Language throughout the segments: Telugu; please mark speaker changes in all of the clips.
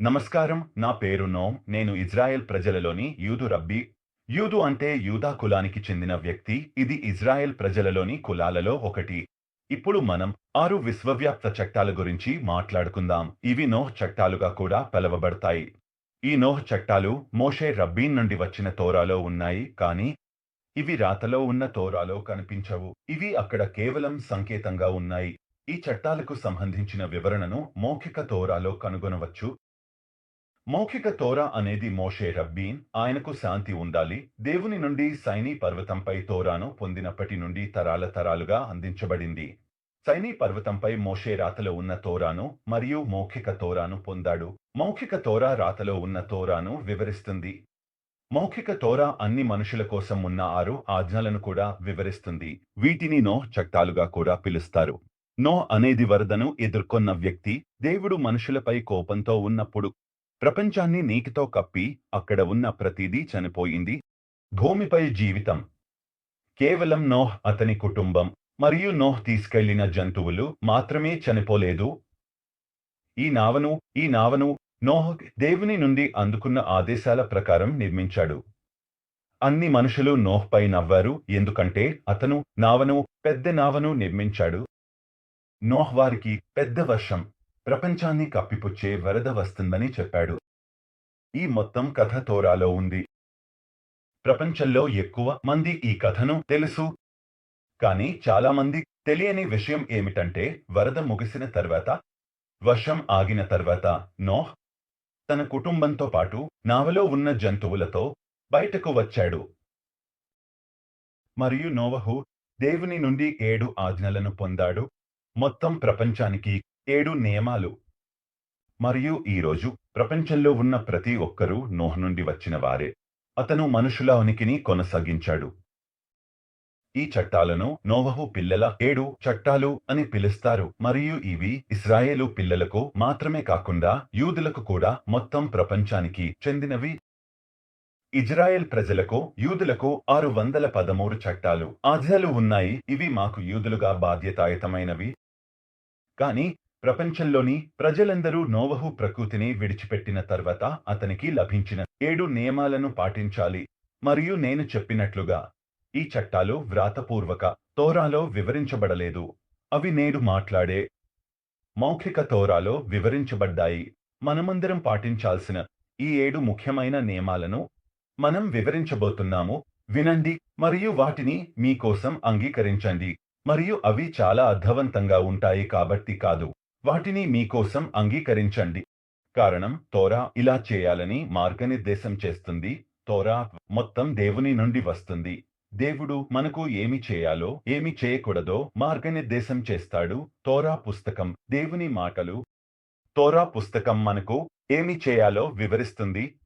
Speaker 1: నమస్కారం నా పేరు నోమ్ నేను ఇజ్రాయెల్ ప్రజలలోని యూదు రబ్బీ. యూదు అంటే యూదా కులానికి చెందిన వ్యక్తి. ఇది ఇజ్రాయెల్ ప్రజలలోని కులాలలో ఒకటి. ఇప్పుడు మనం ఆరు విశ్వవ్యాప్త చట్టాల గురించి మాట్లాడుకుందాం. ఇవి నోహ్ చట్టాలుగా కూడా పిలవబడతాయి. ఈ నోహ్ చట్టాలు మోషే రబ్బీన్ నుండి వచ్చిన తోరాలో ఉన్నాయి కానీ ఇవి రాతలో ఉన్న తోరాలో కనిపించవు. ఇవి అక్కడ కేవలం సంకేతంగా ఉన్నాయి. ఈ చట్టాలకు సంబంధించిన వివరణను మౌఖిక తోరాలో కనుగొనవచ్చు. మౌఖిక తోరా అనేది మోషే రబ్బీన్ ఆయనకు శాంతి ఉండాలి. దేవుని నుండి సైనీ పర్వతంపై తోరాను పొందినప్పటి నుండి తరాల తరాలుగా అందించబడింది. సైనీ పర్వతంపై మోషే రాతలో ఉన్న తోరాను మరియు మౌఖిక తోరాను పొందాడు. మౌఖిక తోరా రాతలో ఉన్న తోరాను వివరిస్తుంది. మౌఖిక తోరా అన్ని మనుషుల కోసం ఉన్న ఆరు ఆజ్ఞలను కూడా వివరిస్తుంది. వీటిని నో చట్టాలుగా కూడా పిలుస్తారు. నో అనేది వరదను ఎదుర్కొన్న వ్యక్తి దేవుడు మనుషులపై కోపంతో ఉన్నప్పుడు ప్రపంచాన్ని నీటితో కప్పి అక్కడ ఉన్న ప్రతిదీ చనిపోయింది. భూమిపై జీవితం. కేవలం నోహ్ అతని కుటుంబం మరియు నోహ్ తీసుకెళ్ళిన జంతువులు మాత్రమే చనిపోలేదు. ఈ నావను ఈ నావను నోహ్ దేవుని నుండి అందుకున్న ఆదేశాల ప్రకారం నిర్మించాడు. అన్ని మనుషులు నోహ్పై నవ్వారు ఎందుకంటే అతను నావను పెద్ద నావను నిర్మించాడు. నోహ్ వారికి పెద్ద వర్షం. ప్రపంచాన్ని కప్పిపుచ్చే వరద వస్తుందని చెప్పాడు. ఈ మొత్తం కథ తోరాలో ఉంది. ప్రపంచంలో ఎక్కువ మంది ఈ కథను తెలుసు. కానీ చాలా మంది తెలియని విషయం ఏమిటంటే వరద ముగిసిన తర్వాత వర్షం ఆగిన తర్వాత నోహ్ తన కుటుంబంతో పాటు నావలో ఉన్న జంతువులతో బయటకు వచ్చాడు. మరియు నోవహు దేవుని నుండి ఏడు ఆజ్ఞలను పొందాడు. మొత్తం ప్రపంచానికి ఏడు నియమాలు. మరియు ఈరోజు ప్రపంచంలో ఉన్న ప్రతి ఒక్కరూ నోహ్ నుండి వచ్చిన వారే. అతను మనుషుల ఉనికిని కొనసాగించాడు. ఈ చట్టాలను నోవహు పిల్లల ఏడు చట్టాలు అని పిలుస్తారు. మరియు ఇవి ఇస్రాయేలు పిల్లలకు మాత్రమే కాకుండా యూదులకు కూడా మొత్తం ప్రపంచానికి చెందినవి. ఇజ్రాయెల్ ప్రజలకు యూదులకు ఆరు వందల పదమూడు చట్టాలు. ఆజ్ఞలు ఉన్నాయి. ఇవి మాకు యూదులుగా బాధ్యతాయుతమైనవి. కానీ ప్రపంచంలోని ప్రజలందరూ నోవహు ప్రకృతిని విడిచిపెట్టిన తర్వాత అతనికి లభించిన ఏడు నియమాలను పాటించాలి. మరియు నేను చెప్పినట్లుగా ఈ చట్టాలు వ్రాతపూర్వక తోరాలో వివరించబడలేదు. అవి నేడు మాట్లాడే మౌఖిక తోరాలో వివరించబడ్డాయి. మనమందరం పాటించాల్సిన ఈ ఏడు ముఖ్యమైన నియమాలను మనం వివరించబోతున్నాము. వినండి మరియు వాటిని మీకోసం అంగీకరించండి. మరియు అవి చాలా అర్థవంతంగా ఉంటాయి కాబట్టి కాదు. వాటిని మీకోసం అంగీకరించండి. కారణం తోరా ఇలా చేయాలని మార్గనిర్దేశం చేస్తుంది. తోరా మొత్తం దేవుని నుండి వస్తుంది. దేవుడు మనకు ఏమి చేయాలో ఏమి చేయకూడదో మార్గనిర్దేశం చేస్తాడు. తోరా పుస్తకం దేవుని మాటలు. తోరా పుస్తకం మనకు ఏమి చేయాలో వివరిస్తుంది.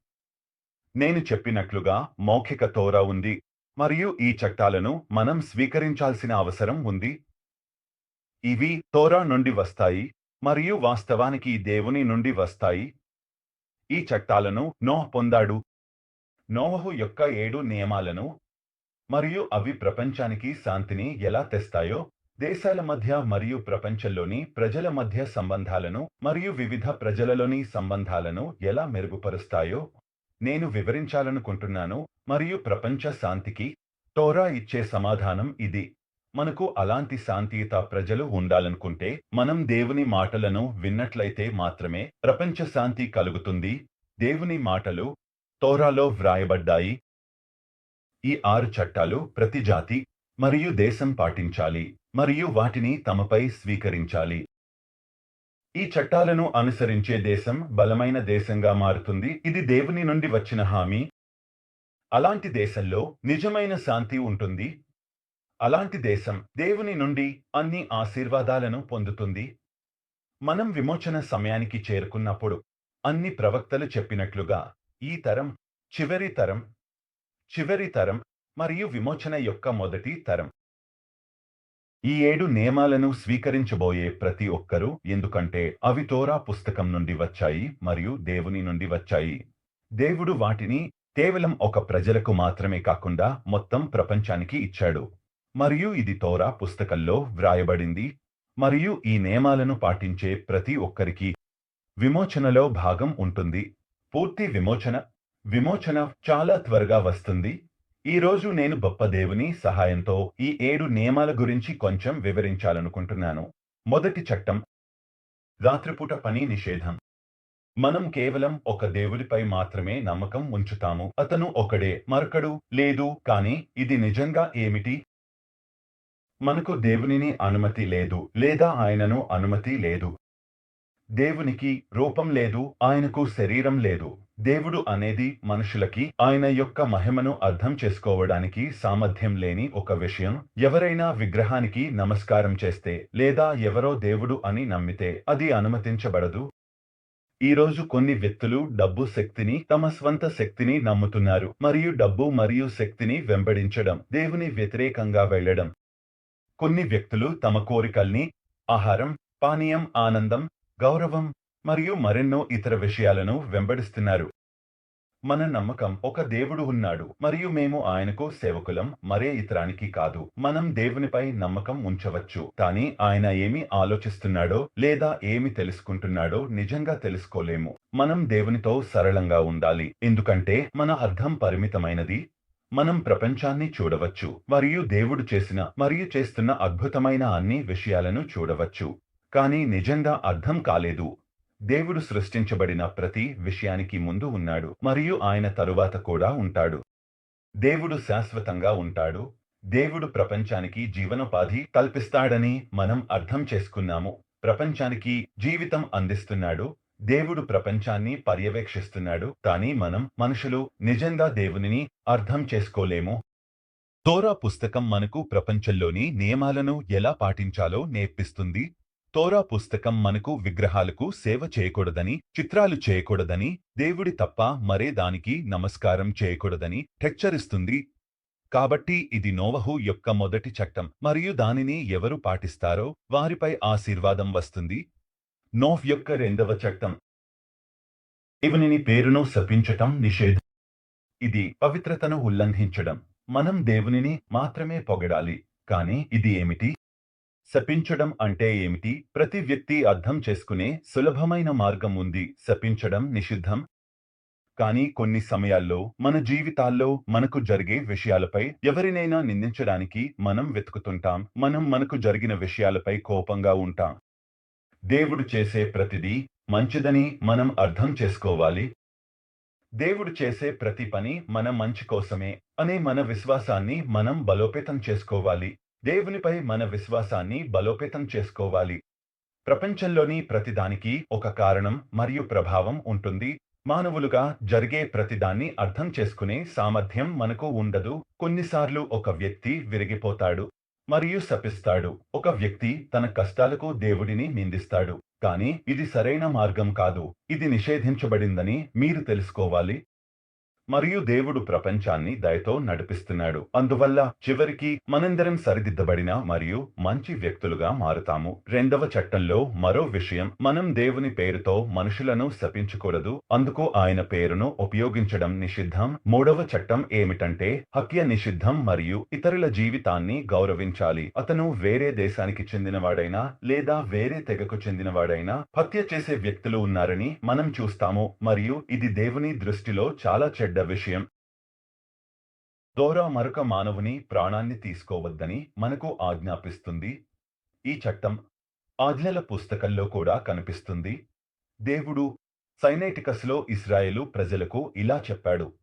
Speaker 1: నేను చెప్పినట్లుగా మౌఖిక తోరా ఉంది. మరియు ఈ చట్టాలను మనం స్వీకరించాల్సిన అవసరం ఉంది. ఇవి తోరా నుండి వస్తాయి. మరియు వాస్తవానికి దేవుని నుండి వస్తాయి. ఈ చట్టాలను నోహ్ పొందాడు. నోహు యొక్క ఏడు నియమాలను మరియు అవి ప్రపంచానికి శాంతిని ఎలా తెస్తాయో దేశాల మధ్య మరియు ప్రపంచంలోని ప్రజల మధ్య సంబంధాలను మరియు వివిధ ప్రజలలోని సంబంధాలను ఎలా మెరుగుపరుస్తాయో నేను వివరించాలనుకుంటున్నాను. మరియు ప్రపంచ శాంతికి టోరా ఇచ్చే సమాధానం ఇది. మనకు అలాంటి శాంతియుత ప్రజలు ఉండాలనుకుంటే మనం దేవుని మాటలను విన్నట్లయితే మాత్రమే ప్రపంచ శాంతి కలుగుతుంది. దేవుని మాటలు తోరాలో వ్రాయబడ్డాయి. ఈ ఆరు చట్టాలు ప్రతి జాతి మరియు దేశం పాటించాలి మరియు వాటిని తమపై స్వీకరించాలి. ఈ చట్టాలను అనుసరించే దేశం బలమైన దేశంగా మారుతుంది. ఇది దేవుని నుండి వచ్చిన హామీ. అలాంటి దేశంలో నిజమైన శాంతి ఉంటుంది. అలాంటి దేశం దేవుని నుండి అన్ని ఆశీర్వాదాలను పొందుతుంది. మనం విమోచన సమయానికి చేరుకున్నప్పుడు అన్ని ప్రవక్తలు చెప్పినట్లుగా ఈ తరం చివరి తరం చివరి తరం మరియు విమోచన యొక్క మొదటి తరం. ఈ ఏడు నియమాలను స్వీకరించబోయే ప్రతి ఒక్కరూ ఎందుకంటే అవి తోరా పుస్తకం నుండి వచ్చాయి మరియు దేవుని నుండి వచ్చాయి. దేవుడు వాటిని కేవలం ఒక ప్రజలకు మాత్రమే కాకుండా మొత్తం ప్రపంచానికి ఇచ్చాడు. మరియు ఇది తోరా పుస్తకంలో వ్రాయబడింది. మరియు ఈ నియమాలను పాటించే ప్రతి ఒక్కరికి విమోచనలో భాగం ఉంటుంది. పూర్తి విమోచన విమోచన చాలా త్వరగా వస్తుంది. ఈ రోజు నేను గొప్ప దేవుని సహాయంతో ఈ ఏడు నియమాల గురించి కొంచెం వివరించాలనుకుంటున్నాను. మొదటి చట్టం రాత్రిపూట పని నిషేధం. మనం కేవలం ఒక దేవుడిపై మాత్రమే నమ్మకం ఉంచుతాము. అతను ఒకడే మరొకడు లేదు కానీ ఇది నిజంగా ఏమిటి? మనకు దేవునిని అనుమతి లేదు లేదా ఆయనను అనుమతి లేదు. దేవునికి రూపం లేదు ఆయనకు శరీరం లేదు. దేవుడు అనేది మనుషులకి ఆయన యొక్క మహిమను అర్థం చేసుకోవడానికి సామర్థ్యం లేని ఒక విషయం. ఎవరైనా విగ్రహానికి నమస్కారం చేస్తే లేదా ఎవరో దేవుడు అని నమ్మితే అది అనుమతించబడదు. ఈ రోజు కొన్ని వ్యక్తులు డబ్బు శక్తిని తమ స్వంత శక్తిని నమ్ముతున్నారు. మరియు డబ్బు మరియు శక్తిని వెంబడించడం దేవుని వ్యతిరేకంగా వెళ్ళడం కొన్ని వ్యక్తులు తమ కోరికల్ని ఆహారం పానీయం ఆనందం గౌరవం మరియు మరెన్నో ఇతర విషయాలను వెంబడిస్తున్నారు. మన నమ్మకం ఒక దేవుడు ఉన్నాడు మరియు మేము ఆయనకు సేవకులం మరే ఇతరానికి కాదు. మనం దేవునిపై నమ్మకం ఉంచవచ్చు కానీ ఆయన ఏమి ఆలోచిస్తున్నాడో లేదా ఏమి తెలుసుకుంటున్నాడో నిజంగా తెలుసుకోలేము. మనం దేవునితో సరళంగా ఉండాలి ఎందుకంటే మన అర్థం పరిమితమైనది మనం ప్రపంచాన్ని చూడవచ్చు మరియు దేవుడు చేసిన మరియు చేస్తున్న అద్భుతమైన అన్ని విషయాలను చూడవచ్చు. కానీ నిజంగా అర్థం కాలేదు. దేవుడు సృష్టించబడిన ప్రతి విషయానికి ముందు ఉన్నాడు మరియు ఆయన తరువాత కూడా ఉంటాడు. దేవుడు శాశ్వతంగా ఉంటాడు. దేవుడు ప్రపంచానికి జీవనోపాధి కల్పిస్తాడని మనం అర్థం చేసుకున్నాము. ప్రపంచానికి జీవితం అందిస్తున్నాడు. దేవుడు ప్రపంచాన్ని పర్యవేక్షిస్తున్నాడు కానీ మనం మనుషులు నిజంగా దేవునిని అర్థం చేసుకోలేము. తోరా పుస్తకం మనకు ప్రపంచంలోని నియమాలను ఎలా పాటించాలో నేర్పిస్తుంది. తోరా పుస్తకం మనకు విగ్రహాలకు సేవ చేయకూడదని చిత్రాలు చేయకూడదని దేవుడి తప్ప మరే దానికి నమస్కారం చేయకూడదని హెచ్చరిస్తుంది. కాబట్టి ఇది నోవహు యొక్క మొదటి చట్టం మరియు దానిని ఎవరు పాటిస్తారో వారిపై ఆశీర్వాదం వస్తుంది. నోఫ్ యొక్క రెండవ చట్టం. దేవునిని పేరును శపించటం నిషేధం. ఇది పవిత్రతను ఉల్లంఘించడం. మనం దేవునిని మాత్రమే పొగడాలి. కానీ ఇది ఏమిటి? శపించడం అంటే ఏమిటి? ప్రతి వ్యక్తి అర్థం చేసుకునే సులభమైన మార్గం ఉంది. శపించడం నిషిద్ధం. కానీ కొన్ని సమయాల్లో మన జీవితాల్లో మనకు జరిగే విషయాలపై ఎవరినైనా నిందించడానికి మనం వెతుకుతుంటాం. మనం మనకు జరిగిన విషయాలపై కోపంగా ఉంటాం. దేవుడు చేసే ప్రతిదీ మంచిదని మనం అర్థం చేసుకోవాలి. దేవుడు చేసే ప్రతి పని మన మంచి కోసమే అనే మన విశ్వాసాన్ని మనం బలోపేతం చేసుకోవాలి. దేవునిపై మన విశ్వాసాన్ని బలోపేతం చేసుకోవాలి. ప్రపంచంలోని ప్రతిదానికి ఒక కారణం మరియు ప్రభావం ఉంటుంది. మానవులుగా జరిగే ప్రతిదాన్ని అర్థం చేసుకునే సామర్థ్యం మనకు ఉండదు. కొన్నిసార్లు ఒక వ్యక్తి విరిగిపోతాడు. మరియు శపిస్తాడు. ఒక వ్యక్తి తన కష్టాలకు దేవుడిని నిందిస్తాడు. కానీ ఇది సరైన మార్గం కాదు. ఇది నిషేధించబడిందని మీరు తెలుసుకోవాలి. మరియు దేవుడు ప్రపంచాన్ని దయతో నడిపిస్తున్నాడు. అందువల్ల చివరికి మనందరం సరిదిద్దబడిన మరియు మంచి వ్యక్తులుగా మారుతాము. రెండవ చట్టంలో మరో విషయం మనం దేవుని పేరుతో మనుషులను శపించకూడదు. అందుకు ఆయన పేరును ఉపయోగించడం నిషిద్ధం. మూడవ చట్టం ఏమిటంటే హత్య నిషిద్ధం మరియు ఇతరుల జీవితాన్ని గౌరవించాలి. అతను వేరే దేశానికి చెందినవాడైనా లేదా వేరే తెగకు చెందినవాడైనా హత్య చేసే వ్యక్తులు ఉన్నారని మనం చూస్తాము. మరియు ఇది దేవుని దృష్టిలో చాలా చెడ్డ విషయం. దోరా మరొక మానవుని ప్రాణాన్ని తీసుకోవద్దని మనకు ఆజ్ఞాపిస్తుంది. ఈ చట్టం ఆజ్ఞల పుస్తకంలో కూడా కనిపిస్తుంది. దేవుడు సైనైటికస్లో ఇస్రాయేలు ప్రజలకు ఇలా చెప్పాడు.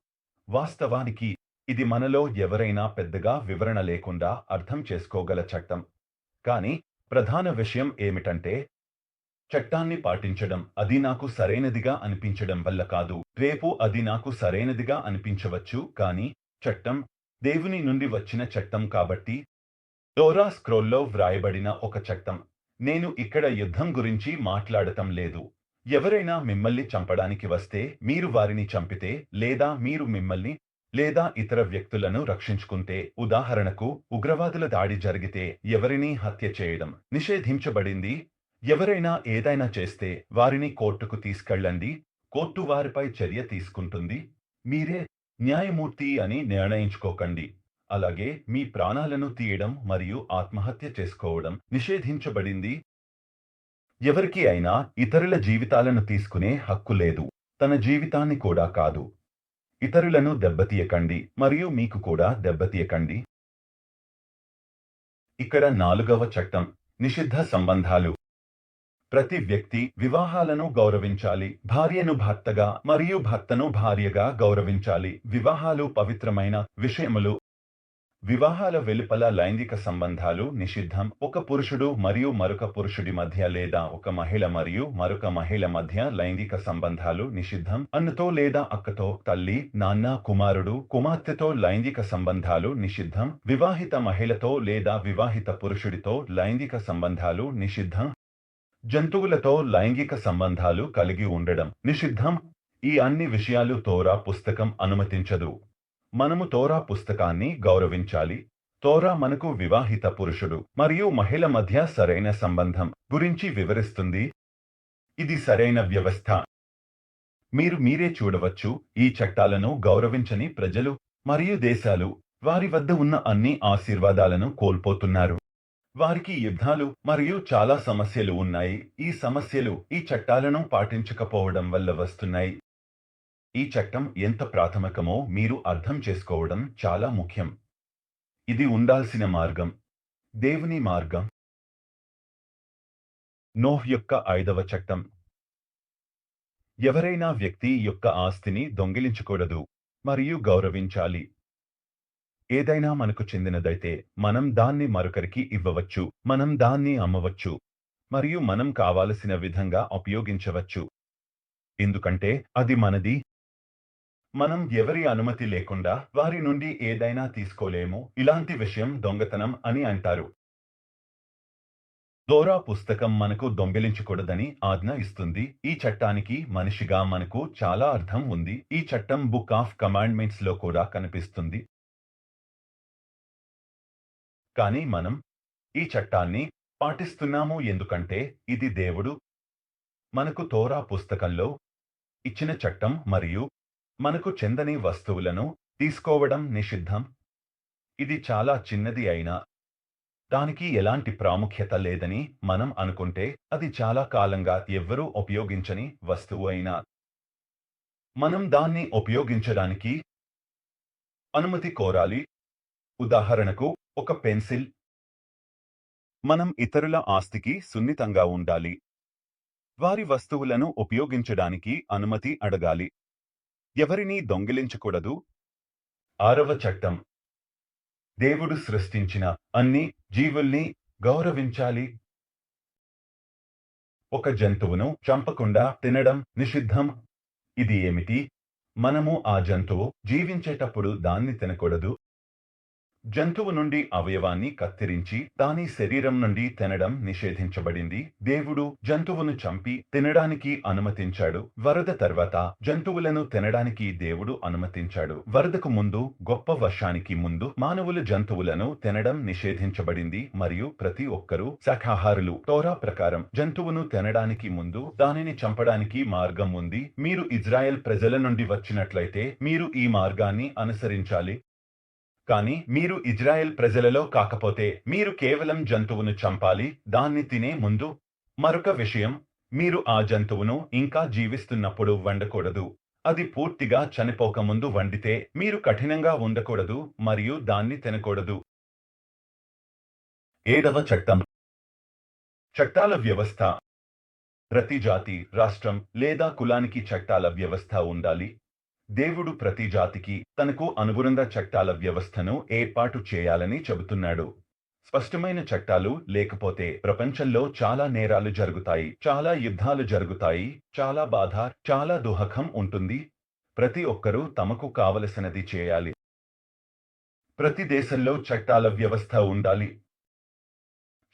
Speaker 1: వాస్తవానికి ఇది మనలో ఎవరైనా పెద్దగా వివరణ లేకుండా అర్థం చేసుకోగల చట్టం. కానీ ప్రధాన విషయం ఏమిటంటే చట్టాన్ని పాటించడం అది నాకు సరైనదిగా అనిపించడం వల్ల కాదు. రేపు అది నాకు సరైనదిగా అనిపించవచ్చు కానీ చట్టం దేవుని నుండి వచ్చిన చట్టం కాబట్టి టోరా స్క్రోల్లో వ్రాయబడిన ఒక చట్టం. నేను ఇక్కడ యుద్ధం గురించి మాట్లాడటం లేదు. ఎవరైనా మిమ్మల్ని చంపడానికి వస్తే మీరు వారిని చంపితే లేదా మీరు మిమ్మల్ని లేదా ఇతర వ్యక్తులను రక్షించుకుంటే ఉదాహరణకు ఉగ్రవాదుల దాడి జరిగితే ఎవరినీ హత్య చేయడం. నిషేధించబడింది ఎవరైనా ఏదైనా చేస్తే వారిని కోర్టుకు తీసుకెళ్ళండి కోర్టు వారిపై చర్య తీసుకుంటుంది. మీరే న్యాయమూర్తి అని నిర్ణయించుకోకండి. అలాగే మీ ప్రాణాలను తీయడం మరియు ఆత్మహత్య చేసుకోవడం నిషేధించబడింది. ఎవరికి అయినా ఇతరుల జీవితాలను తీసుకునే హక్కు లేదు. తన జీవితాన్ని కూడా కాదు. ఇతరులను దెబ్బతీయకండి మరియు మీకు కూడా దెబ్బతీయకండి. ఇక్కడ నాలుగవ చట్టం. నిషిద్ధ సంబంధాలు. ప్రతి వ్యక్తి వివాహాలను గౌరవించాలి భార్యను భర్తగా మరియు భర్తను భార్యగా గౌరవించాలి. వివాహాలు పవిత్రమైన విషయములు. వివాహాల వెలుపల లైంగిక సంబంధాలు నిషిద్ధం. ఒక పురుషుడు మరియు మరొక పురుషుడి మధ్య లేదా ఒక మహిళ మరియు మరొక మహిళ మధ్య లైంగిక సంబంధాలు నిషిద్ధం. అన్నతో లేదా అక్కతో తల్లి నాన్న కుమారుడు కుమార్తెతో లైంగిక సంబంధాలు నిషిద్ధం. వివాహిత మహిళతో లేదా వివాహిత పురుషుడితో లైంగిక సంబంధాలు నిషిద్ధం. జంతువులతో లైంగిక సంబంధాలు కలిగి ఉండడం నిషిద్ధం. ఈ అన్ని విషయాలు తోరా పుస్తకం అనుమతించదు. మనము తోరా పుస్తకాన్ని గౌరవించాలి. తోరా మనకు వివాహిత పురుషుడు మరియు మహిళ మధ్య సరైన సంబంధం గురించి వివరిస్తుంది. ఇది సరైన వ్యవస్థ. మీరు మీరే చూడవచ్చు ఈ చట్టాలను గౌరవించని ప్రజలు మరియు దేశాలు వారి వద్ద ఉన్న అన్ని ఆశీర్వాదాలను కోల్పోతున్నారు. వారికి యుద్ధాలు మరియు చాలా సమస్యలు ఉన్నాయి. ఈ సమస్యలు ఈ చట్టాలను పాటించకపోవడం వల్ల వస్తున్నాయి. ఈ చట్టం ఎంత ప్రాథమికమో మీరు అర్థం చేసుకోవడం చాలా ముఖ్యం. ఇది ఉండాల్సిన మార్గం. దేవుని మార్గం. నోహ్ యొక్క ఐదవ చట్టం. ఎవరైనా వ్యక్తి యొక్క ఆస్తిని దొంగిలించకూడదు మరియు గౌరవించాలి. ఏదైనా మనకు చెందినదైతే మనం దాన్ని మరొకరికి ఇవ్వవచ్చు మనం దాన్ని అమ్మవచ్చు మరియు మనం కావలసిన విధంగా ఉపయోగించవచ్చు. ఎందుకంటే అది మనది. మనం ఎవరి అనుమతి లేకుండా వారి నుండి ఏదైనా తీసుకోలేము ఇలాంటి విషయం దొంగతనం అని అంటారు. దోరా పుస్తకం మనకు దొంగిలించకూడదని ఆజ్ఞ ఇస్తుంది. ఈ చట్టానికి మనిషిగా మనకు చాలా అర్థం ఉంది. ఈ చట్టం బుక్ ఆఫ్ కమాండ్మెంట్స్లో కూడా కనిపిస్తుంది. కానీ మనం ఈ చట్టాన్ని పాటిస్తున్నాము ఎందుకంటే ఇది దేవుడు మనకు తోరా పుస్తకంలో ఇచ్చిన చట్టం మరియు మనకు చెందని వస్తువులను తీసుకోవడం నిషిద్ధం. ఇది చాలా చిన్నది అయినా దానికి ఎలాంటి ప్రాముఖ్యత లేదని మనం అనుకుంటే అది చాలా కాలంగా ఎవ్వరూ ఉపయోగించని వస్తువు అయినా మనం దాన్ని ఉపయోగించడానికి అనుమతి కోరాలి. ఉదాహరణకు ఒక పెన్సిల్. మనం ఇతరుల ఆస్తికి సున్నితంగా ఉండాలి. వారి వస్తువులను ఉపయోగించడానికి అనుమతి అడగాలి. ఎవరినీ దొంగిలించకూడదు. ఆరవ చట్టం. దేవుడు సృష్టించిన అన్ని జీవుల్ని గౌరవించాలి. ఒక జంతువును చంపకుండా తినడం నిషిద్ధం. ఇది ఏమిటి? మనము ఆ జంతువు జీవించేటప్పుడు దాన్ని తినకూడదు. జంతువు నుండి అవయవాన్ని కత్తిరించి దాని శరీరం నుండి తినడం నిషేధించబడింది. దేవుడు జంతువును చంపి తినడానికి అనుమతించాడు. వరద తర్వాత జంతువులను తినడానికి దేవుడు అనుమతించాడు. వరదకు ముందు గొప్ప వర్షానికి ముందు మానవులు జంతువులను తినడం నిషేధించబడింది మరియు ప్రతి ఒక్కరూ శాఖాహారులు. తోరా ప్రకారం జంతువును తినడానికి ముందు దానిని చంపడానికి మార్గం ఉంది. మీరు ఇజ్రాయెల్ ప్రజల నుండి వచ్చినట్లయితే మీరు ఈ మార్గాన్ని అనుసరించాలి. కానీ మీరు ఇజ్రాయెల్ ప్రజలలో కాకపోతే మీరు కేవలం జంతువును చంపాలి దాన్ని తినే ముందు మరొక విషయం మీరు ఆ జంతువును ఇంకా జీవిస్తున్నప్పుడు వండకూడదు. అది పూర్తిగా చనిపోకముందు వండితే మీరు కఠినంగా ఉండకూడదు మరియు దాన్ని తినకూడదు. ఏడవ చట్టం. చట్టాల వ్యవస్థ. ప్రతి జాతి రాష్ట్రం లేదా కులానికి చట్టాల వ్యవస్థ ఉండాలి. దేవుడు ప్రతి జాతికి తనకు అనుగుణంగా చట్టాల వ్యవస్థను ఏర్పాటు చేయాలని చెబుతున్నాడు. స్పష్టమైన చట్టాలు లేకపోతే ప్రపంచంలో చాలా నేరాలు జరుగుతాయి చాలా యుద్ధాలు జరుగుతాయి చాలా బాధ చాలా దుహకం ఉంటుంది. ప్రతి ఒక్కరూ తమకు కావలసినది చేయాలి. ప్రతి దేశంలో చట్టాల వ్యవస్థ ఉండాలి.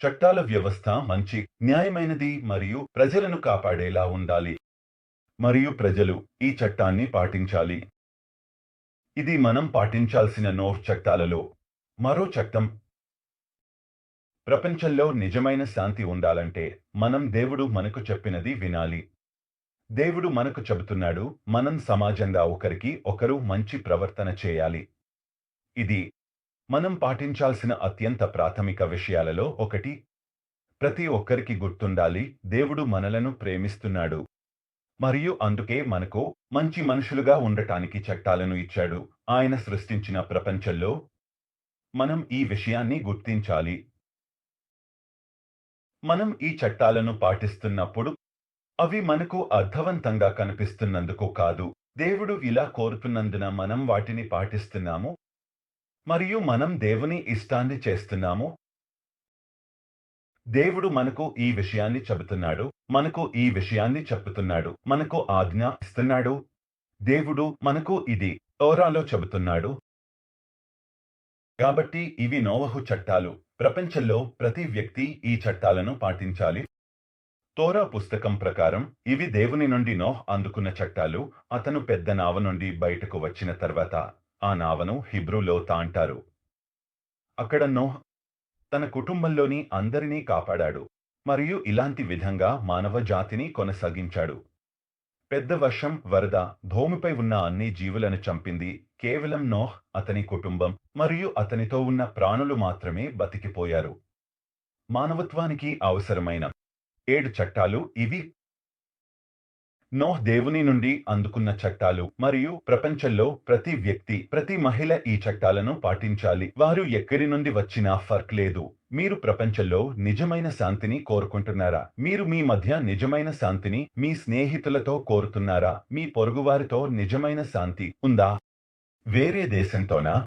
Speaker 1: చట్టాల వ్యవస్థ మంచి న్యాయమైనది మరియు ప్రజలను కాపాడేలా ఉండాలి. మరియు ప్రజలు ఈ చట్టాన్ని పాటించాలి. ఇది మనం పాటించాల్సిన నోర్ చట్టాలలో మరో చట్టం. ప్రపంచంలో నిజమైన శాంతి ఉండాలంటే మనం దేవుడు మనకు చెప్పినది వినాలి. దేవుడు మనకు చెబుతున్నాడు మనం సమాజంగా ఒకరికి ఒకరు మంచి ప్రవర్తన చేయాలి. ఇది మనం పాటించాల్సిన అత్యంత ప్రాథమిక విషయాలలో ఒకటి. ప్రతి ఒక్కరికి గుర్తుండాలి దేవుడు మనలను ప్రేమిస్తున్నాడు. మరియు అందుకే మనకు మంచి మనుషులుగా ఉండటానికి చట్టాలను ఇచ్చాడు. ఆయన సృష్టించిన ప్రపంచంలో మనం ఈ విషయాన్ని గుర్తించాలి. మనం ఈ చట్టాలను పాటిస్తున్నప్పుడు అవి మనకు అర్థవంతంగా కనిపిస్తున్నందుకు కాదు. దేవుడు ఇలా కోరుతున్నందున మనం వాటిని పాటిస్తున్నాము. మరియు మనం దేవుని ఇష్టాన్ని చేస్తున్నాము. దేవుడు మనకు ఈ విషయాన్ని చెబుతున్నాడు. మనకు ఈ విషయాన్ని చెబుతున్నాడు. మనకు ఆజ్ఞ ఇస్తున్నాడు. దేవుడు మనకు ఇది తోరాలో చెబుతున్నాడు. కాబట్టి ఇవి నోవహు చట్టాలు. ప్రపంచంలో ప్రతి వ్యక్తి ఈ చట్టాలను పాటించాలి. తోరా పుస్తకం ప్రకారం ఇవి దేవుని నుండి నోహ్ అందుకున్న చట్టాలు. అతను పెద్ద నావ నుండి బయటకు వచ్చిన తర్వాత ఆ నావను హిబ్రూలో తాంటారు. అక్కడ నోహ్ తన కుటుంబంలోని అందరినీ కాపాడాడు మరియు ఇలాంటి విధంగా మానవ జాతిని కొనసాగించాడు. పెద్ద వర్షం వరద భూమిపై ఉన్న అన్ని జీవులను చంపింది కేవలం నోహ్ అతని కుటుంబం మరియు అతనితో ఉన్న ప్రాణులు మాత్రమే బతికిపోయారు. మానవత్వానికి అవసరమైన ఏడు చట్టాలు ఇవి నోహ్ దేవుని నుండి అందుకున్న చట్టాలు మరియు ప్రపంచంలో ప్రతి వ్యక్తి ప్రతి మహిళ ఈ చట్టాలను పాటించాలి. వారు ఎక్కడి నుండి వచ్చినా ఫర్క్ లేదు. మీరు ప్రపంచంలో నిజమైన శాంతిని కోరుకుంటున్నారా? మీరు మీ మధ్య నిజమైన శాంతిని మీ స్నేహితులతో కోరుతున్నారా? మీ పొరుగువారితో నిజమైన శాంతి ఉందా? వేరే దేశంతోనా?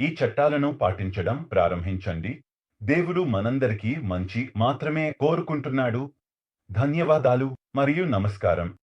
Speaker 1: ఈ చట్టాలను పాటించడం ప్రారంభించండి. దేవుడు మనందరికీ మంచి మాత్రమే కోరుకుంటున్నాడు. ధన్యవాదాలు మరియు నమస్కారం.